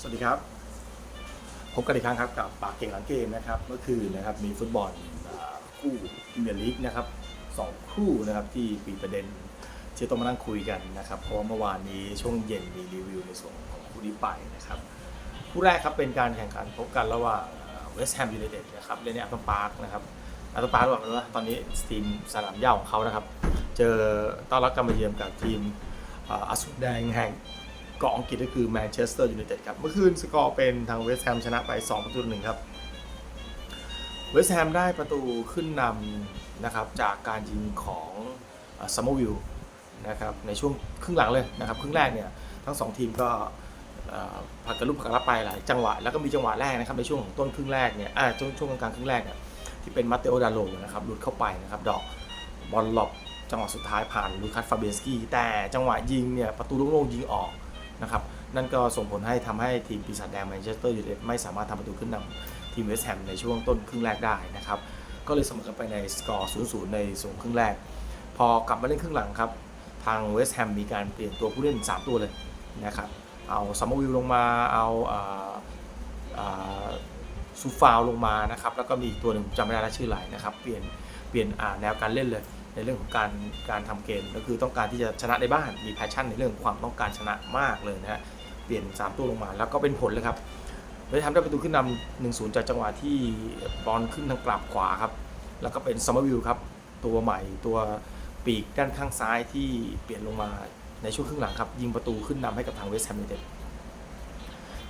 สวัสดีครับ พบกันอีกครั้งครับกับปากเก่งหลังเกมนะครับเมื่อคืนนะครับมีฟุตบอลคู่พรีเมียร์ลีกนะครับสองคู่นะครับที่มีประเด็นที่ต้องมานั่งคุยกันนะครับเพราะว่าเมื่อวานนี้ช่วงเย็นมีรีวิวในส่วนของคู่นี้ไปนะครับคู่แรกครับเป็นการแข่งขันพบกันระหว่างเวสต์แฮมยูไนเต็ดนะครับเล่นในอัลตันพาร์คนะครับอัลตันพาร์คหรือเล่าไม่รู้นะตอนนี้ทีมสนามหญ้าของเขานะครับ เจอต้อนรับการมาเยือนกับทีมอ่าอสูรแดงแห่ง เกาะอังกฤษก็คือแมนเชสเตอร์ยูไนเต็ดครับ เมื่อคืนสกอร์เป็นทางเวสต์แฮมชนะไป2ประตูหนึ่งครับ เวสต์แฮมได้ประตูขึ้นนำนะครับจากการยิงของซัมเมอร์วิลนะครับในช่วงครึ่งหลังเลยนะครับครึ่งแรกเนี่ยทั้ง2ทีมก็เอ่อผลัดกันลุกผัดกันรับไปหลายจังหวะแล้วก็มีจังหวะแรกนะครับในช่วงของต้นครึ่งแรกเนี่ยช่วงช่วงกลางครึ่งแรกเนี่ยที่เป็นมาเตโอดาโลนะครับหลุดเข้าไปนะครับดอกบอลหลบจังหวะสุดท้ายผ่านลูคัสฟาเบสกี้แต่จังหวะยิงเนี่ยประตูโล่งๆยิงออก นะครับนั่นก็ส่งผลให้ทำให้ทีมปีศาจแดงแมนเชสเตอร์ยูไนเต็ดไม่สามารถทำประตูขึ้นนำทีมเวสต์แฮมในช่วงต้นครึ่งแรกได้นะครับก็เลยเสมอกันไปในสกอร์0-0ในส่วนครึ่งแรก พอกลับมาเล่นครึ่งหลังครับ ทางเวสต์แฮมมีการเปลี่ยนตัวผู้เล่น 3 ตัวเลยนะครับเอาซัมเมอร์วิลลงมาเอาซูฟาวลงมานะครับแล้วก็มีอีกตัวหนึ่งจำไม่ได้แล้วชื่ออะไรนะครับเปลี่ยนเปลี่ยนแนวการเล่นเลย ในเรื่องของการการทำเกมก็คือต้องการที่จะชนะในบ้านมีแพชชั่นในเรื่องความต้องการชนะมากเลยนะฮะเปลี่ยน 3ตัวลงมาแล้วก็เป็นผลเลยครับเวสต์แฮมได้ประตูขึ้นนำ1-0จากจังหวะที่บอลขึ้นทางกลับขวาครับ แล้วก็เป็นซัมเมอร์วิลครับตัวใหม่ตัวปีกด้านข้างซ้ายที่เปลี่ยนลงมาในช่วงครึ่งหลังครับยิงประตูขึ้นนำให้กับทางเวสต์แฮมยูไนเต็ด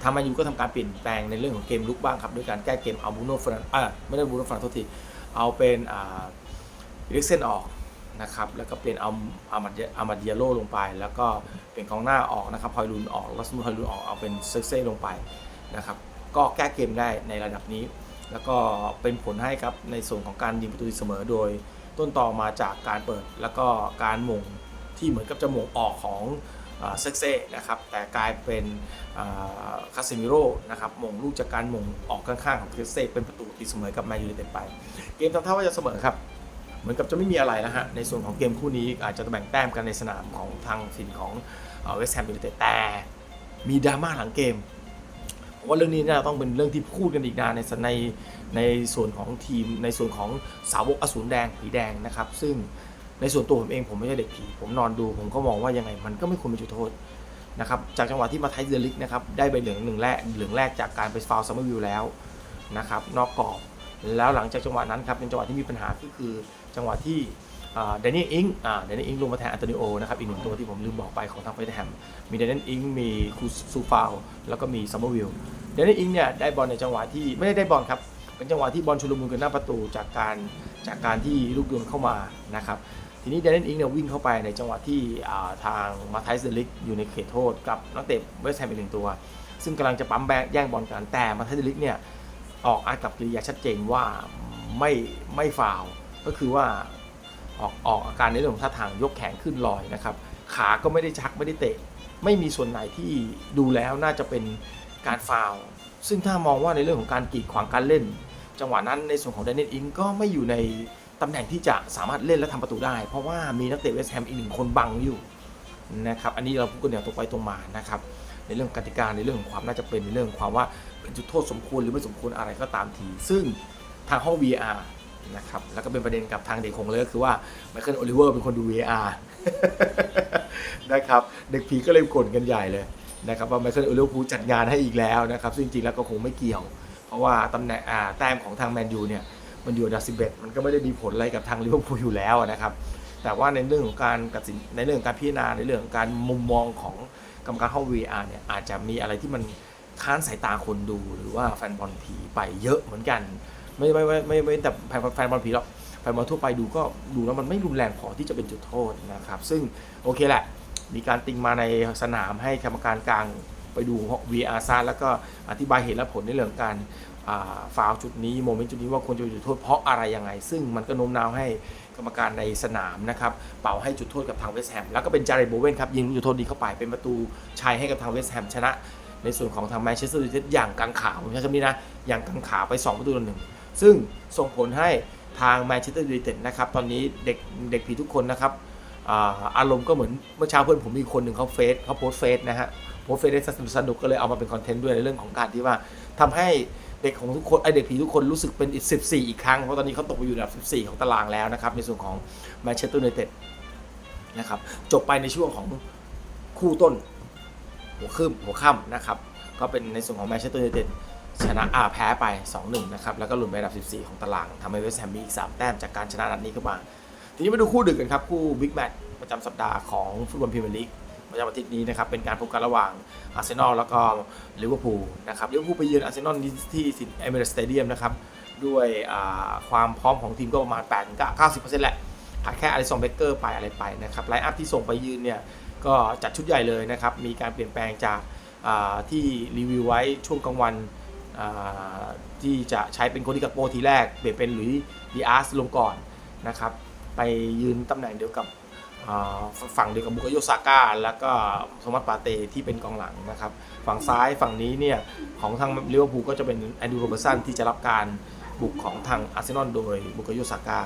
ทางแมนยูก็ทำการเปลี่ยนแปลงในเรื่องของเกมลุกบ้างครับด้วยการแก้เกมเอาบูโน่ฟรันอ่าไม่ได้บูโน่ฟรันโทษทีเอาเป็นอ่าเล็กเส้นออก นะครับแล้วก็เปลี่ยนเอาอามาดอามาดเดียโลลงไป แล้วก็เปลี่ยนกองหน้าออกนะครับพอยลุนออกแล้วสมุนพอยลุนออกเอาเป็นเซ็กเซ่ลงไปนะครับก็แก้เกมได้ในระดับนี้ แล้วก็เป็นผลให้ครับในส่วนของการยิงประตูเสมอโดย ต้นต่อมาจากการเปิดแล้วก็การมงที่เหมือนกับจะมงออกของเซ็กเซ่นะครับแต่กลายเป็นคาซิมิโร่นะครับมงลูกจากการมงออกข้างๆของเซ็กเซ่เป็นประตูตีเสมอกับแมนยูไนเต็ดไป เกมทำท่าว่าจะเสมอครับ เหมือนกับจะไม่มีอะไรนะฮะ ในส่วนของเกมคู่นี้อาจจะแบ่งแต้มกันในสนามของทางทีมของเวสต์แฮมยูไนเต็ดแต่มีดราม่าหลังเกมผมว่าเรื่องนี้น่าต้องเป็นเรื่องที่พูดกันอีกนานในในในส่วนของทีมในส่วนของสาวกอสูรแดงผีแดงนะครับ ซึ่งในส่วนตัวผมเองผมไม่ใช่เด็กผี ผมนอนดูผมก็มองว่ายังไงมันก็ไม่ควรเป็นจุดโทษนะครับจากจังหวะที่มาไทเดลิกนะครับได้ใบเหลืองหนึ่งแรกเหลืองแรกจากการไปฟาวซัมเมอร์วิวแล้วนะครับนอกกรอบ แล้วหลังจากจังหวะนั้นครับเป็นจังหวะที่มีปัญหาก็คือจังหวะที่เดนนี่อิงเดนนี่อิงลงมาแทนอันโตนิโอนะครับอีกหนึ่งตัวที่ผมลืมบอกไปของทางเวสแฮมมีเดนนี่อิงมีคูซูฟาวแล้วก็มีซัมเมอร์วิลเดนนี่อิงเนี่ยได้บอลในจังหวะที่ไม่ได้ได้บอลครับเป็นจังหวะที่บอลชุลมุนกันหน้าประตูจากการจากการที่ลูกโยนเข้ามานะครับทีนี้เดนนี่อิงเนี่ยวิ่งเข้าไปในจังหวะที่ทางมาไทส์เดลิกอยู่ในเขตโทษกับนักเตะเวสต์แฮมอีกหนึ่งตัว ซึ่งกำลังจะปั๊มแย่งบอลกันแต่มาไทส์เดลิกเนี่ย ออกอากับกิริยาชัดเจนว่าไม่ไม่ฟาวก็คือว่าออกออกอาการในเรื่องของท่าทางยกแขนขึ้นลอยนะครับ ขาก็ไม่ได้ชักไม่ได้เตะ ไม่มีส่วนไหนที่ดูแล้วน่าจะเป็นการฟาวซึ่งถ้ามองว่าในเรื่องของการกีดขวางการเล่น จังหวะนั้นในส่วนของแดนเนลอิงก็ไม่อยู่ในตำแหน่งที่จะสามารถเล่นและทำประตูได้ เพราะว่ามีนักเตะเวสต์แฮมอีกหนึ่งคนบังอยู่นะครับอันนี้เราพูดกันอย่างตรงไปตรงมานะครับในเรื่องกติกาในเรื่องของความน่าจะเป็นในเรื่องของความว่า เป็นจุดโทษสมควรหรือไม่สมควรอะไรก็ตามที ซึ่งทางห้อง VR นะครับแล้วก็เป็นประเด็นกับทางเด็กคงเลยก็คือว่าไมเคิลโอลิเวอร์เป็นคนดู VR นะครับเด็กผีก็เลยกดกันใหญ่เลยนะครับว่าไมเคิลโอลิเวอร์พูจัดงานให้อีกแล้วนะครับซึ่งจริงๆแล้วก็คงไม่เกี่ยว เพราะว่าตำแหน่งแต้มของทางแมนยูเนี่ยมันอยู่อันดับ11 มันก็ไม่ได้มีผลอะไรกับทางลิเวอร์พูลอยู่แล้วนะครับแต่ว่าในเรื่องของการตัดสินในเรื่องของการพิจารณาในเรื่องของการมุมมองของกรรมการห้อง VR เนี่ยอาจจะมีอะไรที่มัน ค้านสายตาคนดูหรือว่าแฟนบอลผีไปเยอะเหมือนกัน ไม่ไม่ไม่ไม่ไม่แต่แฟนบอลผีหรอกแฟนบอลทั่วไปดูก็ดูแล้วมันไม่รุนแรงพอที่จะเป็นจุดโทษนะครับ ซึ่งโอเคแหละ มีการติงมาในสนามให้กรรมการกลางไปดู VR ซาแล้วก็อธิบายเหตุและผลในเรื่องการฟาวจุดนี้โมเมนต์จุดนี้ว่าควรจะเป็นจุดโทษเพราะอะไรยังไง ซึ่งมันก็โน้มน้าวให้กรรมการในสนามนะครับ เป่าให้จุดโทษกับทางเวสต์แฮมแล้วก็เป็นจาร์เรโบเวนครับยิงจุดโทษนี้เข้าไปเป็นประตูชัยให้กับทางเวสต์แฮมชนะ ในส่วนของทางแมนเชสเตอร์ยูไนเต็ดอย่างกังขาผมใช้คำนี้นะ อย่างกังขาไป 2 ประตูต่อหนึ่งซึ่งส่งผลให้ทางแมนเชสเตอร์ยูไนเต็ดนะครับตอนนี้เด็กเด็กผีทุกคนนะครับอารมณ์ก็เหมือนเมื่อเช้าเพื่อนผมมีคนหนึ่งเขาเฟซเขาโพสเฟซนะฮะว่าเฟรนสนุกสนุกก็เลยเอามาเป็นคอนเทนต์ด้วยในเรื่องของการที่ว่าทำให้เด็กของทุกคนไอเด็กผีทุกคนรู้สึกเป็นอีก14 อีกครั้ง เพราะตอนนี้เขาตกไปอยู่อันดับ 14 ของตารางแล้วนะครับ ในส่วนของแมนเชสเตอร์ยูไนเต็ดนะครับจบไปในช่วงของคู่ต้น หัวคืมหัวค่ำนะครับ ก็เป็นในส่วนของแมนเชสเตอร์ยูไนเต็ดชนะอาแพ้ไป 2-1 นะครับ แล้วก็หลุดไปอันดับ 14 ของตารางทำให้เวสต์แฮมมีอีก 3 แต้มจากการชนะนัดนี้ขึ้นมา ทีนี้มาดูคู่ดึกกันครับ คู่บิ๊กแมตช์ประจำสัปดาห์ของฟุตบอลพรีเมียร์ลีกประจำอาทิตย์นี้นะครับ เป็นการพบกันระหว่างอาร์เซนอลแล้วก็ลิเวอร์พูลนะครับลิเวอร์พูลไปเยือนอาร์เซนอลที่ที่เอเมเรสสเตเดียมนะครับด้วยความพร้อมของทีมก็ประมาณ8-90%แหละขาดแค่อลิซองเบเกอร์ไปอะไรไปนะครับไลน์อัพที่ส่งไปยืนเนี่ย ก็จัดชุดใหญ่เลยนะครับ มีการเปลี่ยนแปลงจากที่รีวิวไว้ช่วงกลางวันที่จะใช้เป็นโคดิกาโปทีแรก เปลี่ยนเป็นหลุยส์ดีอาร์สลงก่อนนะครับ ไปยืนตำแหน่งเดียวกับฝั่งเดียวกับบุกโยซาก้าแล้วก็โทมัสปาเตที่เป็นกองหลังนะครับ ฝั่งซ้ายฝั่งนี้เนี่ยของทางลิเวอร์พูลก็จะเป็นแอนดูโรเบอร์สันที่จะรับการบุกของทางอาร์เซนอลโดยบุกโยซาก้า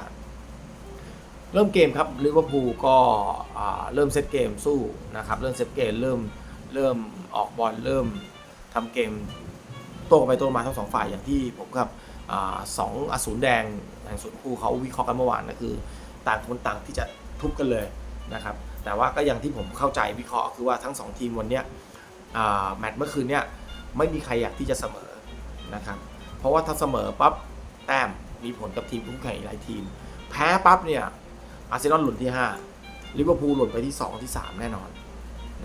เริ่มเกมครับลิเวอร์พูลก็เริ่มเซตเกมสู้นะครับเริ่มเซตเกมเริ่มเริ่มออกบอลเริ่มทำเกมโต้ไปโต้มาทั้งสองฝ่ายอย่างที่ผมกับสองอสูรแดงแห่งสวนคู่เขาวิเคราะห์กันเมื่อวานก็คือ ต่างคนต่างที่จะทุบกันเลยนะครับแต่ว่าก็อย่างที่ผมเข้าใจวิเคราะห์คือว่าทั้งสองทีมวันนี้แมตช์เมื่อคืนเนี้ยไม่มีใครอยากที่จะเสมอนะครับเพราะว่าถ้าเสมอปั๊บแต้มมีผลกับทีมคู่แข่งอีกหลายทีม แพ้ปั๊บเนี่ย อาร์เซนอลหล่นที่5ลิเวอร์พูลหล่นไปที่ 2 ที่ 3 แน่นอน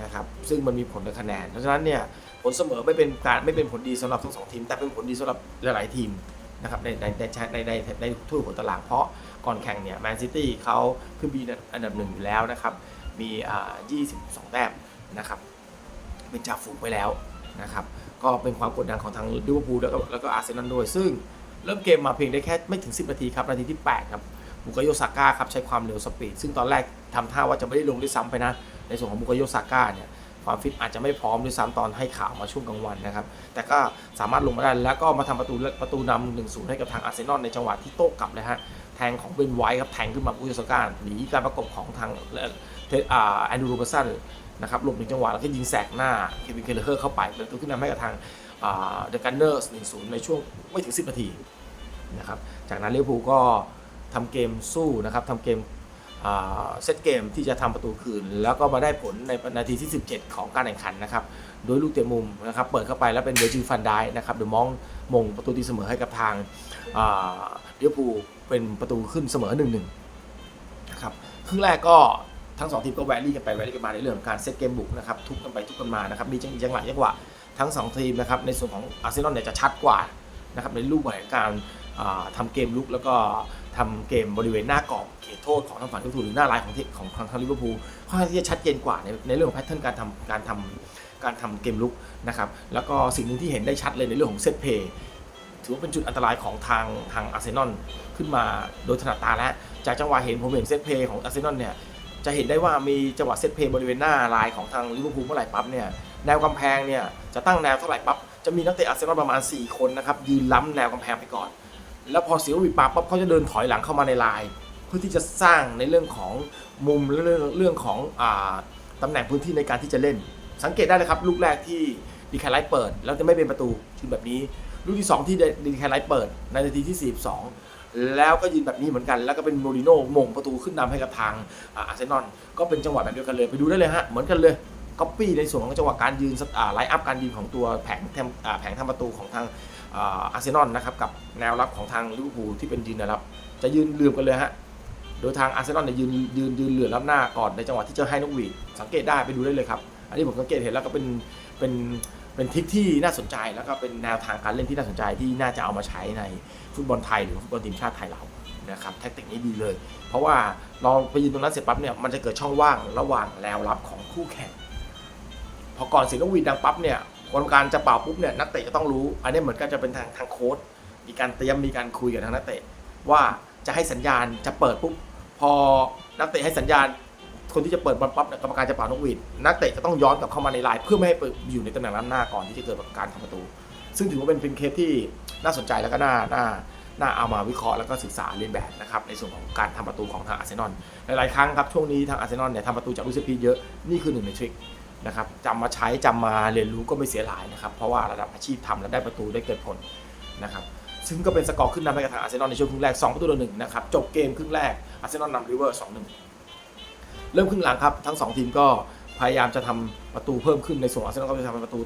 นะครับซึ่งมันมีผลกับคะแนน เพราะฉะนั้นเนี่ยผลเสมอไม่เป็นการไม่เป็นผลดีสำหรับทั้งสองทีม แต่เป็นผลดีสำหรับหลายๆทีมนะครับในในในในในในถ้วยหัวตารางเพราะก่อนแข่งเนี่ยแมนซิตี้เขาขึ้นบีอันดับหนึ่งอยู่แล้วนะครับ มีอ่า22 แต้มนะครับเป็นจ่าฝูงไปแล้วนะครับก็เป็นความกดดันของทางลิเวอร์พูลแล้วก็แล้วก็อาร์เซนอลด้วย ซึ่งเริ่มเกมมาเพียงได้แค่ไม่ถึง 10 นาทีครับ นาทีที่ 8 ครับ บุกโยซาก้าครับใช้ความเร็วสปีดซึ่งตอนแรกทำท่าว่าจะไม่ได้ลงด้วยซ้ำไปนะ ในส่วนของบุกโยซาก้าเนี่ยความฟิตอาจจะไม่พร้อมด้วยซ้ำตอนให้ข่าวมาช่วงกลางวันนะครับ แต่ก็สามารถลงมาได้แล้วก็มาทำประตูประตูนำหนึ่งศูนย์ให้กับทางอาร์เซนอลในจังหวะที่โต้กลับเลยฮะแทงของเบนไวท์ครับแทงขึ้นมาบุกโยซาก้าหนีการประกบของทางเอ่าแอนดรูโรเบอร์สันนะครับหลบหนึ่งจังหวะแล้วก็ยิงแสกหน้าเควินเคเลอร์เข้าไปเป็นตัวขึ้นนำให้กับทางเดอะกันเนอร์สหนึ่งศูนย์ในช่วงไม่ถึง 10 นาทีนะครับจากนั้นลิเวภูก็ ทำเกมสู้นะครับทำเกมเซตเกมที่จะทำประตูคืน แล้วก็มาได้ผลในนาทีที่ 17 ของการแข่งขันนะครับโดยลูกเตะมุมนะครับเปิดเข้าไปแล้วเป็นเวอร์จิฟันได้นะครับเดอะมองมงประตูตีเสมอให้กับทางเดียพูเป็นประตูขึ้นเสมอ1-1นะครับครึ่งแรกก็ทั้งสองทีมก็แวรี่กันไปแวรี่กันมาในเรื่องของการเซตเกมบุกนะครับทุบกันไปทุบกันมานะครับมีจังหวะจังหวะทั้งสองทีมนะครับในส่วนของอาร์เซนอลเนี่ยจะชัดกว่านะครับในรูปแบบการ อ่าทำเกมลุกแล้วก็ทำเกมบริเวณหน้ากรอบเขตโทษของทางฝั่งลิเวอร์พูลหรือหน้าลายของทีของทางลิเวอร์พูลค่อนข้างที่จะชัดเจนกว่าในในเรื่องของแพทเทิร์นการทำการทำการทำเกมลุกนะครับแล้วก็สิ่งหนึ่งที่เห็นได้ชัดเลยในเรื่องของเซตเพย์ถือว่าเป็นจุดอันตรายของทางทางอาร์เซนอลขึ้นมาโดยถนัดตาแล้วจากจังหวะเห็นผมเห็นเซตเพย์ของอาร์เซนอลเนี่ยจะเห็นได้ว่ามีจังหวะเซตเพย์บริเวณหน้าลายของทางลิเวอร์พูลเมื่อไหร่ปั๊บเนี่ยแนวกำแพงเนี่ยจะตั้งแนวเท่าไหร่ปั๊บจะมีนักเตะอาร์เซนอลประมาณ 4 คนนะครับยืนล้ำแนวกำแพงไปก่อน แล้วพอเสียวิปาปั๊บเขาจะเดินถอยหลังเข้ามาในลาย เพื่อที่จะสร้างในเรื่องของมุมเรื่องเรื่องของอ่าตำแหน่งพื้นที่ในการที่จะเล่น สังเกตได้เลยครับลูกแรกที่ดีแคไลท์เปิด แล้วจะไม่เป็นประตูยืนแบบนี้ ลูกที่ 2 ที่ดีแคไลท์เปิดในนาทีที่ 42 แล้วก็ยืนแบบนี้เหมือนกัน แล้วก็เป็นโมริโน่มงประตูขึ้นนำให้กับทางอาร์เซนอลก็เป็นจังหวะแบบเดียวกันเลยไปดูได้เลยฮะเหมือนกันเลย ก๊อปปี้ในส่วนของจังหวะการยืนไลน์อัพการยืนของตัวแผงแผงทำประตูของทางอาร์เซนอลนะครับกับแนวรับของทางลิเวอร์พูลที่เป็นยืนนะครับ จะยืนเลื่อมกันเลยฮะโดยทางอาร์เซนอลเนี่ยยืนยืนยืนเหลือรับหน้าก่อนในจังหวะที่จะให้นกหวีดสังเกตได้ไปดูได้เลยครับ อันนี้ผมสังเกตเห็นแล้วก็เป็นเป็นเป็นทริคที่น่าสนใจแล้วก็เป็นแนวทางการเล่นที่น่าสนใจที่น่าจะเอามาใช้ในฟุตบอลไทยหรือฟุตบอลทีมชาติไทยเรานะครับแท็กติกนี้ดีเลย เพราะว่าเราไปยืนตรงนั้นเสร็จปั๊บเนี่ยมันจะเกิดช่องว่างระหว่างแนวรับของคู่แข่ง พอก่อนเสียงนกหวีดดังปั๊บเนี่ยกรรมการจะเป่าปุ๊บเนี่ยนักเตะจะต้องรู้ อันนี้เหมือนกันจะเป็นทางทางโค้ดมีการเตรียมมีการคุยกับทางนักเตะว่าจะให้สัญญาณจะเปิดปุ๊บพอนักเตะให้สัญญาณ คนที่จะเปิดบอลปั๊บเนี่ยกรรมการจะเป่านกหวีดนักเตะจะต้องย้อนกลับเข้ามาในไลายเพื่อไม่ให้ไปอยู่ในตำแหน่งล้ำหน้าก่อนที่จะเกิดการทำประตู ซึ่งถือว่าเป็นเป็นเคสที่น่าสนใจแล้วก็น่าน่าน่าเอามาวิเคราะห์แล้วก็ศึกษาเรียนแบบนะครับในส่วนของการทำประตูของทางอาร์เซนอลหลายๆครั้งครับช่วงนี้ทางอาร์เซนอลเนี่ยทำประตูจากลูกเซพีเยอะนี่คือหนึ่งในทริค นะครับจำมาใช้จำมาเรียนรู้ก็ไม่เสียหลายนะครับ เพราะว่าระดับอาชีพทำแล้วได้ประตูได้เกิดผลนะครับซึ่งก็เป็นสกอร์ขึ้นนำให้กับทางอาร์เซนอลในช่วงครึ่งแรก 2 ประตูต่อหนึ่งนะครับจบเกมครึ่งแรกอาร์เซนอลนำริเวอร์2 1เริ่มครึ่งหลังครับ ทั้ง 2 ทีมก็พยายามจะทำประตูเพิ่มขึ้นในส่วนอาร์เซนอลก็จะทำประตู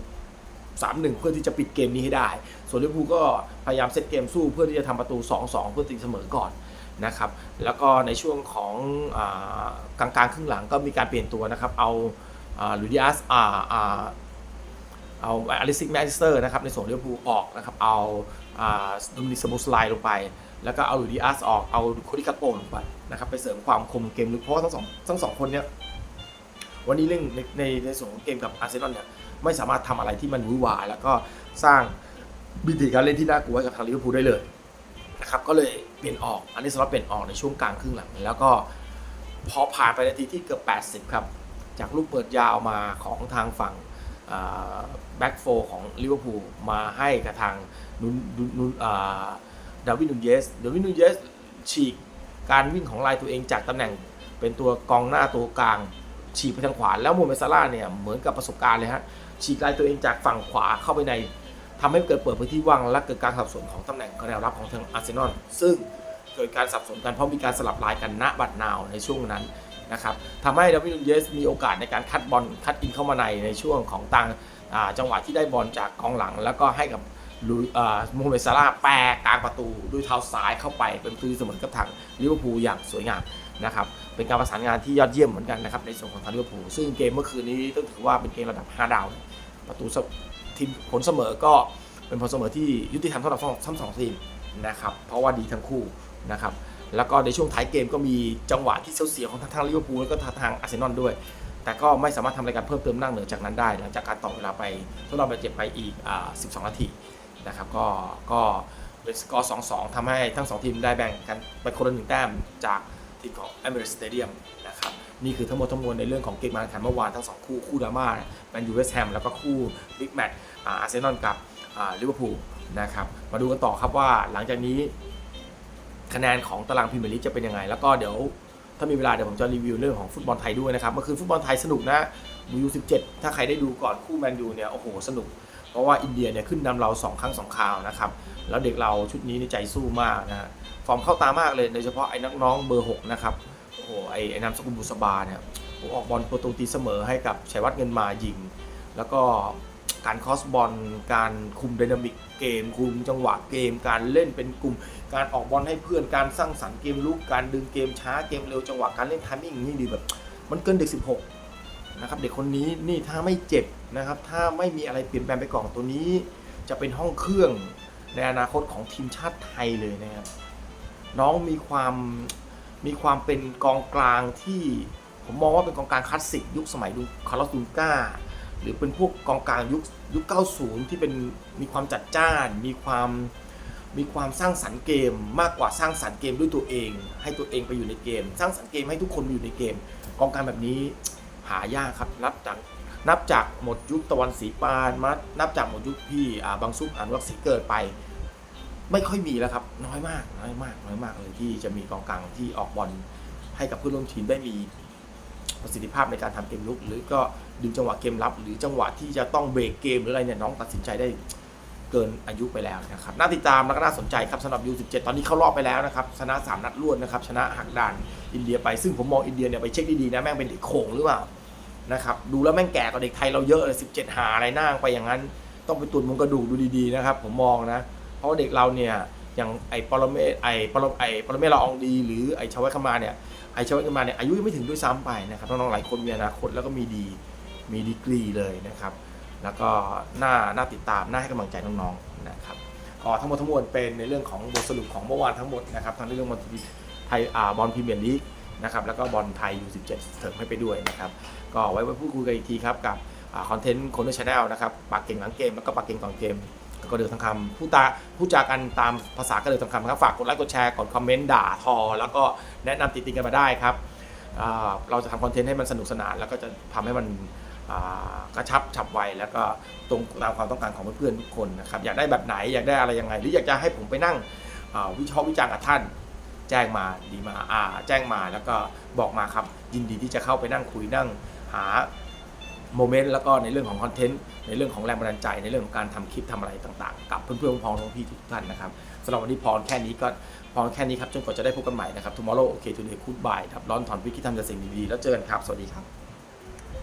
3-1 เพื่อที่จะปิดเกมนี้ให้ได้ ส่วนลิเวอร์พูลก็พยายามเซตเกมสู้เพื่อที่จะทำประตู 2-2 เพื่อตีเสมอก่อนนะครับแล้วก็ในช่วงของอากลางๆครึ่งหลังก็มีการเปลี่ยนตัวนะครับเอา ลูดิอัสอ่าอ่าเอาอลิซิกแมนเชสเตอร์นะครับในส่วนลิเวอร์พูลออกนะครับเอาโดมินิสมูสไลลงไป แล้วก็เอาลูดิอัสออกเอาโคดิคาโปลงไปนะครับไปเสริมความคมเกมลึกเพราะว่าทั้งสองทั้งสองคนเนี่ยวันนี้เรื่องในในในส่วนของเกมกับอาร์เซนอลเนี่ยไม่สามารถทำอะไรที่มันวุ่นวายแล้วก็สร้างบิธีการเล่นที่น่ากลัวกับทางลิเวอร์พูลได้เลยนะครับก็เลยเปลี่ยนออกอันนี้สำหรับเปลี่ยนออกในช่วงกลางครึ่งหลัง แล้วก็พอผ่านไปนาทีที่เกือบ 80 ครับ จากลูกเปิดยาวมาของทางฝั่งแบ็กโฟของลิเวอร์พูลมาให้กับทางนุนนุนดาวินนูเยสดาวินนูเยสฉีกการวิ่งของลายตัวเองจากตำแหน่งเป็นตัวกองหน้าตัวกลาง ฉีกไปทางขวาแล้วโมเมซาร่าเนี่ยเหมือนกับประสบการณ์เลยฮะฉีกลายตัวเองจากฝั่งขวาเข้าไปในทำให้เกิดเปิดพื้นที่ว่างและเกิดการสับสนของตำแหน่งแนวรับของทางอาร์เซนอลซึ่งเกิดการสับสนกันเพราะมีการสลับลายกันณบัดนาวในช่วงนั้น นะครับทำให้ดาวินนูนเยสมีโอกาสในการคัดบอลคัดอินเข้ามาในในช่วงของต่างจังหวะที่ได้บอลจากกองหลัง แล้วก็ให้กับลูโมฮัมเหม็ดซาร่าแปรกลางประตูด้วยเท้าซ้ายเข้าไปเป็นประตูเสมอกับทางลิเวอร์พูลอย่างสวยงามนะครับเป็นการประสานงานที่ยอดเยี่ยมเหมือนกันนะครับในส่วนของทางลิเวอร์พูลซึ่งเกมเมื่อคืนนี้ต้องถือว่าเป็นเกมระดับ 5 ดาว ประตูทีมผลเสมอก็เป็นผลเสมอที่ยุติธรรมสำหรับทั้งสองทีมนะครับเพราะว่าดีทั้งคู่นะครับ แล้วก็ในช่วงท้ายเกมก็มีจังหวะที่เสียๆของทางลิเวอร์พูลแล้วก็ทางอาร์เซนอลด้วย แต่ก็ไม่สามารถทำรายการเพิ่มเติมนั่งเหนือจากนั้นได้ หลังจากการต่อเวลาไปทดลองบาดเจ็บไปอีกอ12 นาทีนะครับก็ก็เป็นสกอร์ 2-2ทำให้ทั้ง 2 ทีมได้แบ่งกันไปคนละหนึ่งแต้มจากทีมของ Emirates Stadium นะครับนี่คือทั้งหมดทั้งมวลในเรื่องของเกมการแข่งเมื่อวานทั้ง 2 คู่คู่ดราม่าแมนยูเวสต์แฮมแล้วก็คู่บิ๊กแมตช์อาร์เซนอลกับลิเวอร์พูลนะครับมาดูกันต่อครับว่าหลังจากนี้ คะแนนของตารางพรีเมียร์ลีกจะเป็นยังไง แล้วก็เดี๋ยวถ้ามีเวลาเดี๋ยวผมจะรีวิวเรื่องของฟุตบอลไทยด้วยนะครับเมื่อคืนฟุตบอลไทยสนุกนะยู17ถ้าใครได้ดูก่อนคู่แมนยูเนี่ยโอ้โหสนุก เพราะว่าอินเดียเนี่ยขึ้นนำเรา 2 ครั้ง2คราวนะครับแล้วเด็กเราชุดนี้ในใจสู้มากนะฟอร์มเข้าตามากเลยโดยเฉพาะไอ้นักน้องเบอร์6นะครับโอ้โหไอ้ไอ้นามสกุลบุษบาเนี่ยออกบอลประตูตีเสมอให้กับชัยวัฒน์เงินมายิง แล้วก็ การคอสบอลการคุมไดนามิกเกม คุมจังหวะเกม การเล่นเป็นกลุ่ม การออกบอลให้เพื่อนการสร้างสรรค์เกมลุกการดึงเกมช้าเกมเร็วจังหวะการเล่นทัมมิ่งนี่ดีแบบมันเกินเด็ก 16นะครับเด็กคนนี้นี่ถ้าไม่เจ็บนะครับถ้าไม่มีอะไรเปลี่ยนแปลงไปก่อนตัวนี้ จะเป็นห้องเครื่องในอนาคตของทีมชาติไทยเลยนะครับน้องมีความมีความเป็นกองกลางที่ผมมองว่าเป็นกองกลางคลาสสิกยุคสมัยดูคาร์ลอสดูก้า หรือเป็นพวกกองกลางยุคยุค 90 ที่เป็นมีความจัดจ้าน มีความมีความสร้างสรรค์เกม มากกว่าสร้างสรรค์เกมด้วยตัวเอง ให้ตัวเองไปอยู่ในเกม สร้างสรรค์เกมให้ทุกคนอยู่ในเกม กองกลางแบบนี้หายากครับนับจากนับจากหมดยุคตะวันสีปานมานับจากหมดยุคพี่บางซุปอ่านวัคซีเกิดไป ไม่ค่อยมีแล้วครับ น้อยมากน้อยมากน้อยมากเลยที่จะมีกองกลางที่ออกบอลให้กับเพื่อนร่วมทีมได้มี ประสิทธิภาพในการทำเกมลุก หรือก็ดึงจังหวะเกมรับ หรือจังหวะที่จะต้องเบรกเกมหรืออะไรเนี่ยน้องตัดสินใจได้เกินอายุไปแล้วนะครับน่าติดตามแล้วก็น่าสนใจครับสำหรับ U17 ตอนนี้เข้ารอบไปแล้วนะครับชนะ 3 นัดรวดนะครับชนะหักดานอินเดียไปซึ่งผมมองอินเดียเนี่ยไปเช็คดีๆนะแม่งเป็นเด็กโขงหรือเปล่านะครับดูแล้วแม่งแก่กว่าเด็กไทยเราเยอะเลย17 หาอะไรนั่งไปอย่างนั้น ต้องไปตรวจมุงกระดูกดูดีๆนะครับผมมองนะ เพราะเด็กเราเนี่ยอย่างไอ้ปรเมศไอ้ปรไอ้ปรเมศละอองดี หรือไอ้ชาวไวคมาเนี่ย ไอ้ชาวไวคมาเนี่ยอายุยังไม่ถึงด้วยซ้ำไปนะครับน้องๆหลายคนมีอนาคตแล้วก็มีดีมีดีกรีเลยนะครับ แล้วก็น่าน่าติดตามน่าให้กำลังใจน้องๆนะครับก็ทั้งหมดทั้งมวลเป็นในเรื่องของบทสรุปของเมื่อวานทั้งหมดนะครับทั้งเรื่องบอลไทยอ่าบอลพรีเมียร์ลีกนะครับแล้วก็บอลไทย U17 เสริมให้ไปด้วยนะครับ ก็ไว้ไว้พูดคุยกันอีกทีครับกับคอนเทนต์คนในชาแนลนะครับปากเก่งหลังเกมแล้วก็ปากเก่งก่อนเกม ก็เดือดทั้งคำพูดตาพูดจากันตามภาษากระเดือดทั้งคำครับฝากกดไลค์กดแชร์กดคอมเมนต์ด่าทอ แล้วก็แนะนำติดติงกันมาได้ครับเราจะทำคอนเทนต์ให้มันสนุกสนาน แล้วก็จะทำให้มันกระชับฉับไวแล้วก็ตรงตามความต้องการของเพื่อนๆทุกคนนะครับอยากได้แบบไหนอยากได้อะไรยังไง หรืออยากจะให้ผมไปนั่งวิเคราะห์วิจารณ์กับท่าน แจ้งมาดีมาแจ้งมาแล้วก็บอกมาครับยินดีที่จะเข้าไปนั่งคุยนั่งหา โมเมนต์แล้วก็ในเรื่องของคอนเทนต์ในเรื่องของแรงบันดาลใจ ในเรื่องของการทำคลิปทำอะไรต่างๆ กับเพื่อนๆพ้องๆพี่ทุกท่านนะครับสำหรับวันนี้พรแค่นี้ก็พรแค่นี้ครับจนกว่าจะได้พบกันใหม่นะครับ tomorrow okay today goodbye ครับร้อนถอนวิกฤตทำแต่สิ่งดีๆแล้วเจอกันครับ สวัสดีครับ